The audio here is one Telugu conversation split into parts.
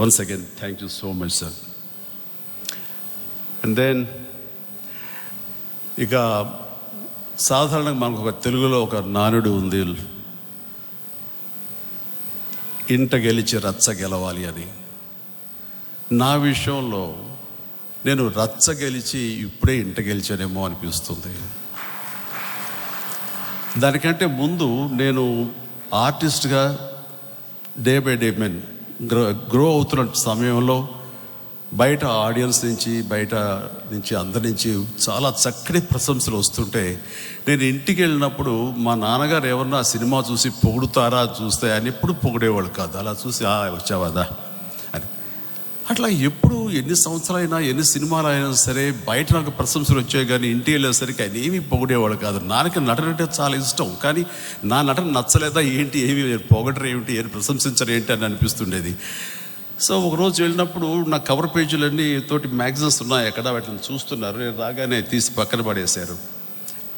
Once again, thank you so much sir and then ఇక సాధారణంగా మనకు ఒక తెలుగులో ఒక నానుడు ఉంది. ఇంట గెలిచి రచ్చ గెలవాలి అని. నా విషయంలో నేను రచ్చ గెలిచి ఇప్పుడే ఇంట గెలిచానేమో అనిపిస్తుంది. దానికంటే ముందు నేను ఆర్టిస్ట్గా day by day men grow grow అవుతున్న సమయంలో బయట ఆడియన్స్ నుంచి బయట నుంచి అందరి నుంచి చాలా చక్కటి ప్రశంసలు వస్తుంటే నేను ఇంటికి వెళ్ళినప్పుడు మా నాన్నగారు ఎవరన్నా సినిమా చూసి పొగుడుతారా చూస్తే అని ఎప్పుడు పొగిడేవాళ్ళు కాదు. అలా చూసి వచ్చావాదా అట్లా ఎప్పుడు ఎన్ని సంవత్సరాలైనా ఎన్ని సినిమాలు అయినా సరే బయట నాకు ప్రశంసలు వచ్చాయి కానీ ఇంటికి వెళ్ళేసరికి ఆయన ఏమీ పొగిడేవాడు కాదు. నాకు నటన అంటే చాలా ఇష్టం. కానీ నా నటన నచ్చలేదా ఏంటి ఏమి పొగడరు ఏమిటి ఏమి ప్రశంసించరు ఏంటి అని అనిపిస్తుండేది. సో ఒకరోజు వెళ్ళినప్పుడు నా కవర్ పేజీలన్నీ తోటి మ్యాగజైన్స్ ఉన్నాయి ఎక్కడ వాటిని చూస్తున్నారు. నేను రాగానే తీసి పక్కన పడేశారు.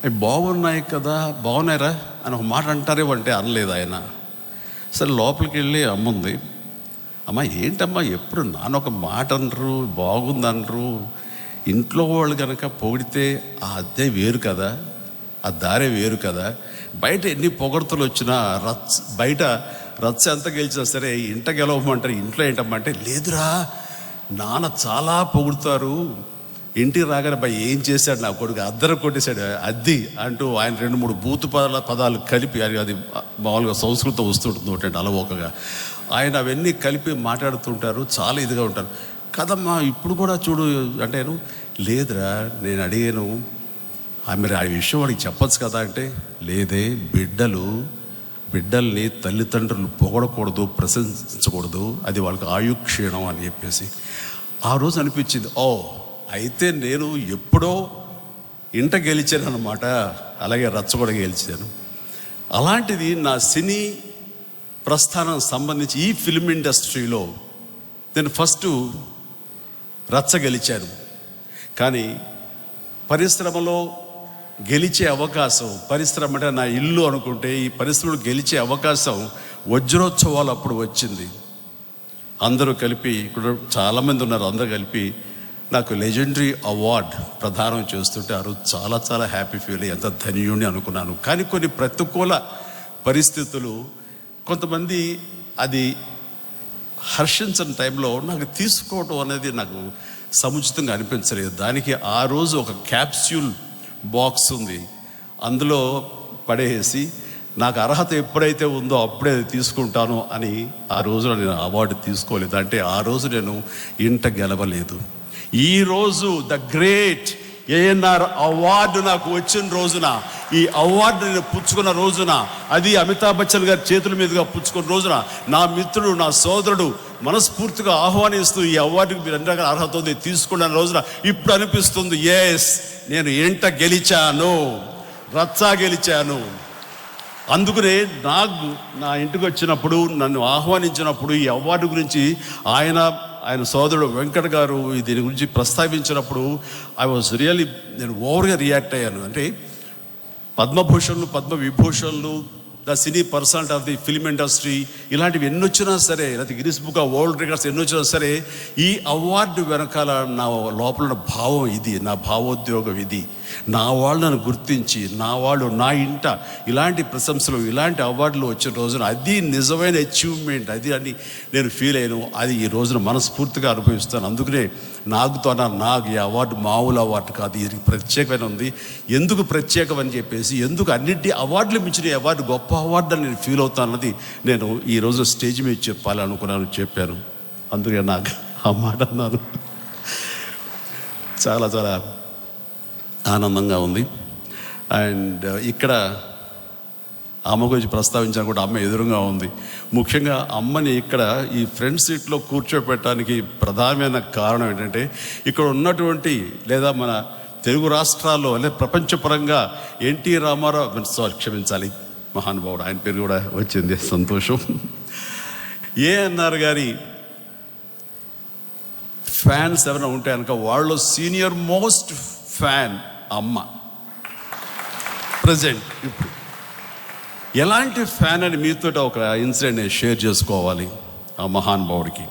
అవి బాగున్నాయి కదా బాగున్నాయిరా అని ఒక మాట అంటారేమో అంటే అనలేదు ఆయన. సరే లోపలికి వెళ్ళి అమ్ముంది. అమ్మ ఏంటమ్మా ఎప్పుడు నానొక మాట అనరు బాగుందనరు. ఇంట్లో వాళ్ళు కనుక పొగిడితే ఆ అద్దె వేరు కదా ఆ దారే వేరు కదా. బయట ఎన్ని పొగడ్తలు వచ్చినా రచ్చ బయట రచ్చ ఎంత గెలిచినా సరే ఇంట గెలవమంటారు ఇంట్లో ఏంటమ్మా అంటే లేదురా నాన్న చాలా పొగుడుతారు ఇంటికి రాగానే అబ్బాయి ఏం చేశాడు నా కొడుకు? అద్దరు కొట్టేశాడు. అద్ది అంటూ ఆయన రెండు మూడు బూతు పదాల పదాలు కలిపి అది అది మామూలుగా సంస్కృతం వస్తుంటుంది ఒకటి అలవోకగా. ఆయన అవన్నీ కలిపి మాట్లాడుతుంటారు చాలా ఇదిగా ఉంటారు. కదమ్మా ఇప్పుడు కూడా చూడు అంటేను లేదురా నేను అడిగాను. ఆమె ఆ విషయం వాడికి చెప్పొచ్చు కదా అంటే లేదే బిడ్డలు బిడ్డల్ని తల్లిదండ్రులు పొగడకూడదు ప్రశంసించకూడదు అది వాళ్ళకి ఆయు క్షీణం అని చెప్పేసి. ఆ రోజు అనిపించింది ఓ అయితే నేను ఎప్పుడో ఇంట గెలిచాను అనమాట అలాగే రచ్చ కూడా గెలిచాను. అలాంటిది నా సినీ ప్రస్థానం సంబంధించి ఈ ఫిల్మ్ ఇండస్ట్రీలో నేను ఫస్ట్ రచ్చ గెలిచాను. కానీ పరిశ్రమలో గెలిచే అవకాశం పరిశ్రమ అంటే నా ఇల్లు అనుకుంటే ఈ పరిశ్రమలో గెలిచే అవకాశం వజ్రోత్సవాలు అప్పుడు వచ్చింది. అందరూ కలిపి ఇక్కడ చాలామంది ఉన్నారు అందరూ కలిపి నాకు లెజెండరీ అవార్డ్ ప్రదానం చేస్తుంటే ఆ రోజు చాలా చాలా హ్యాపీ ఫీల్ అయ్యి ఎంత ధన్యుణ్ణి అనుకున్నాను. కానీ కొన్ని ప్రతికూల పరిస్థితులు కొంతమంది అది హర్షించని టైంలో నాకు తీసుకోవటం అనేది నాకు సముచితంగా అనిపించలేదు. దానికి ఆ రోజు ఒక క్యాప్స్యూల్ బాక్స్ ఉంది. అందులో పడేసి నాకు అర్హత ఎప్పుడైతే ఉందో అప్పుడే అది తీసుకుంటాను అని ఆ రోజున నేను అవార్డు తీసుకోలేదు. అంటే ఆ రోజు నేను ఇంట గెలవలేదు. ఈరోజు ద గ్రేట్ ఏఎన్ఆర్ అవార్డు నాకు వచ్చిన రోజున ఈ అవార్డు నేను పుచ్చుకున్న రోజున అది అమితాబ్ బచ్చన్ గారి చేతుల మీదుగా పుచ్చుకున్న రోజున నా మిత్రుడు నా సోదరుడు మనస్ఫూర్తిగా ఆహ్వానిస్తూ ఈ అవార్డుకి మీరు అన్ని రకాల అర్హత ఉంది తీసుకున్న రోజున ఇప్పుడు అనిపిస్తుంది ఎస్ నేను ఎంట గెలిచాను రచ్చా గెలిచాను. అందుకనే నాకు నా ఇంటికి వచ్చినప్పుడు నన్ను ఆహ్వానించినప్పుడు ఈ అవార్డు గురించి ఆయన ఆయన సోదరుడు వెంకట్ గారు దీని గురించి ప్రస్తావించినప్పుడు ఐ వాజ్ రియల్లీ నేను ఓవర్గా రియాక్ట్ అయ్యాను. అంటే పద్మభూషణ్లు Padma విభూషణ్లు the cine personality of the film industry ఇలాంటివి ఎన్ని వచ్చినా సరే లేకపోతే Guinness book of world records ఎన్ని వచ్చినా సరే ఈ అవార్డు వెనకాల నా లోపల భావం ఇది నా భావోద్యోగం ఇది. నా వాళ్ళు నన్ను గుర్తించి నా వాళ్ళు నా ఇంట ఇలాంటి ప్రశంసలు ఇలాంటి అవార్డులు వచ్చిన రోజున అది నిజమైన అచీవ్మెంట్ అది అని నేను ఫీల్ అయ్యాను. అది ఈ రోజున మనస్ఫూర్తిగా అనుభవిస్తాను. అందుకనే నాకు నాకు ఈ అవార్డు మామూలు అవార్డు కాదు. ఇది ప్రత్యేకమైన ఉంది ఎందుకు ప్రత్యేకమని చెప్పేసి ఎందుకు అన్నింటి అవార్డులు మించిన అవార్డు గొప్ప అవార్డు నేను ఫీల్ అవుతాను అన్నది నేను ఈరోజు స్టేజ్ మీద చెప్పాలనుకున్నాను చెప్పాను. అందుకే నాకు ఆ మాట అన్నాను చాలా చాలా ఆనందంగా ఉంది. అండ్ ఇక్కడ అమ్మ గురించి ప్రస్తావించాను కూడా అమ్మ ఎదురుగా ఉంది. ముఖ్యంగా అమ్మని ఇక్కడ ఈ ఫ్రంట్ సీట్లో కూర్చోపెట్టడానికి ప్రధానమైన కారణం ఏంటంటే ఇక్కడ ఉన్నటువంటి లేదా మన తెలుగు రాష్ట్రాల్లో లేదా ప్రపంచపరంగా ఎన్టీ రామారావు సారీ క్షమించాలి. మహానుభావుడు ఆయన పేరు కూడా వచ్చింది. సంతోషం. ఏఎన్ఆర్ గారి ఫ్యాన్స్ ఎవరైనా ఉంటే కనుక వాళ్ళు సీనియర్ మోస్ట్ ఫ్యాన్ అమ్మ. ప్రజెంట్ ఇప్పుడు. ఎలాంటి ఫ్యాన్ అని మీతో ఒక ఇన్సిడెంట్ నేను షేర్ చేసుకోవాలి ఆ మహానుభావుడికి.